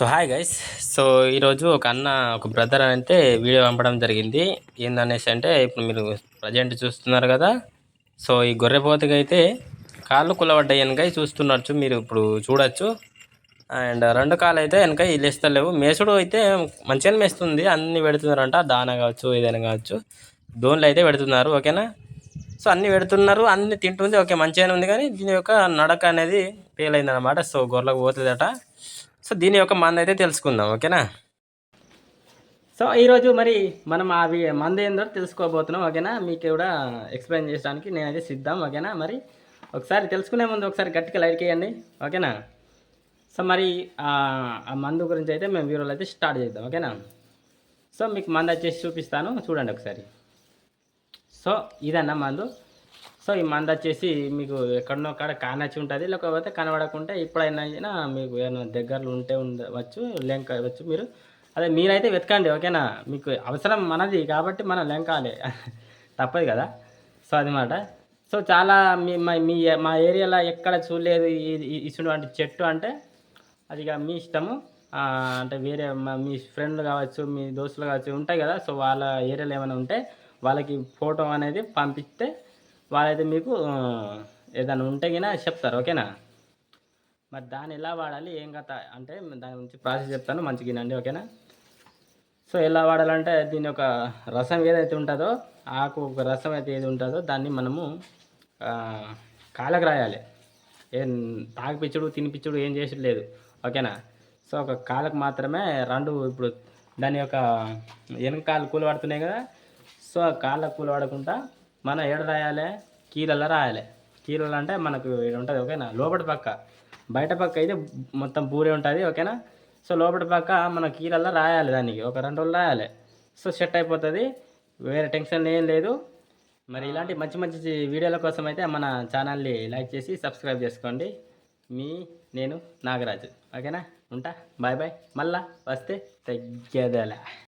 So hi guys so ఈరోజు ఒక అన్న ఒక బ్రదర్ అయితే వీడియో పంపడం జరిగింది. ఏందనేసి అంటే ఇప్పుడు మీరు ప్రజెంట్ చూస్తున్నారు కదా. సో ఈ గొర్రెపోతకి అయితే కాళ్ళు కులబడ్డాయి వెనక చూస్తున్నచ్చు మీరు ఇప్పుడు చూడొచ్చు. అండ్ రెండు కాళ్ళు అయితే వెనక లేస్తలేవు మేసుడు అయితే మంచిగానే మేస్తుంది. అన్ని పెడుతున్నారంట. దాన కావచ్చు ఏదైనా కావచ్చు. దోన్లు అయితే పెడుతున్నారు. ఓకేనా? సో అన్ని పెడుతున్నారు. అన్ని తింటుంది. ఓకే మంచిగానే ఉంది. కానీ దీని యొక్క నడక అనేది ఫెయిల్ అయిందనమాట సో గొర్రెలకు పోతుందట. సో దీని యొక్క మందు అయితే తెలుసుకుందాం ఓకేనా? సో ఈరోజు మరి మనం అవి మందు ఏందో తెలుసుకోబోతున్నాం ఓకేనా? మీకు కూడా ఎక్స్ప్లెయిన్ చేయడానికి నేనైతే సిద్ధం ఓకేనా? మరి ఒకసారి తెలుసుకునే ముందు ఒకసారి గట్టిగా లైట్ చేయండి ఓకేనా? సో మరి ఆ ఆ మందు గురించి అయితే మేము వీడియోలో అయితే స్టార్ట్ చేద్దాం ఓకేనా? సో మీకు మందు వచ్చేసి చూపిస్తాను చూడండి ఒకసారి. సో ఇదన్న మందు. సో ఈ మంద వచ్చేసి మీకు ఎక్కడనో కాడ కానొచ్చి ఉంటుంది. లేకపోతే కనబడకుంటే ఇప్పుడైనా అయినా మీకు ఏమైనా దగ్గరలో ఉంటే ఉండవచ్చు లెంకవచ్చు మీరు. అదే మీరైతే వెతకండి ఓకేనా? మీకు అవసరం మనది కాబట్టి మనం లెంకాలి. తప్పదు కదా? సో అదనమాట సో చాలా మీ మీ మా ఏరియాలో ఎక్కడ చూడలేదు ఇటువంటి చెట్టు అంటే అది ఇక మీ ఇష్టము. అంటే వేరే మా- మీ ఫ్రెండ్లు కావచ్చు మీ దోస్తులు కావచ్చు ఉంటాయి కదా? సో వాళ్ళ ఏరియాలో ఏమైనా ఉంటే వాళ్ళకి ఫోటో అనేది పంపిస్తే వాళ్ళైతే మీకు ఏదైనా ఉంటే గినా చెప్తారు ఓకేనా? మరి దాన్ని ఎలా వాడాలి ఏం కథ అంటే దాని గురించి ప్రాసెస్ చెప్తాను మంచిగా అండి ఓకేనా? సో ఎలా వాడాలంటే దీని ఒక రసం ఏదైతే ఉంటుందో ఆకు ఒక రసం అయితే ఏది ఉంటుందో దాన్ని మనము కాళ్ళకు రాయాలి. ఏం తాగిపించుడు తినిపించుడు ఏం చేసేది లేదు ఓకేనా? సో ఒక కాళ్ళకు మాత్రమే రెండు ఇప్పుడు దాని యొక్క వెనకాలు కూలబడుతున్నాయి కదా సో ఆ కాళ్ళకు కూలబడకుండా మనం ఏడ రాయాలి? కీలల్లో రాయాలి. కీలల్లో అంటే మనకు ఇక్కడ ఉంటుంది ఓకేనా? లోపటి పక్క. బయట పక్క అయితే మొత్తం పూరే ఉంటుంది ఓకేనా? సో లోపటి పక్క మన కీలల్లో రాయాలి దానికి. ఒక రెండు రోజులు రాయాలి. సో సెట్ అయిపోతుంది. వేరే టెన్షన్ ఏం లేదు. మరి ఇలాంటి మంచి మంచి వీడియోల కోసం అయితే మన ఛానల్ని లైక్ చేసి సబ్స్క్రైబ్ చేసుకోండి. మీ నేను నాగరాజు. ఓకేనా? ఉంటా? Bye bye. మళ్ళా వస్తే తగ్గేదేలా.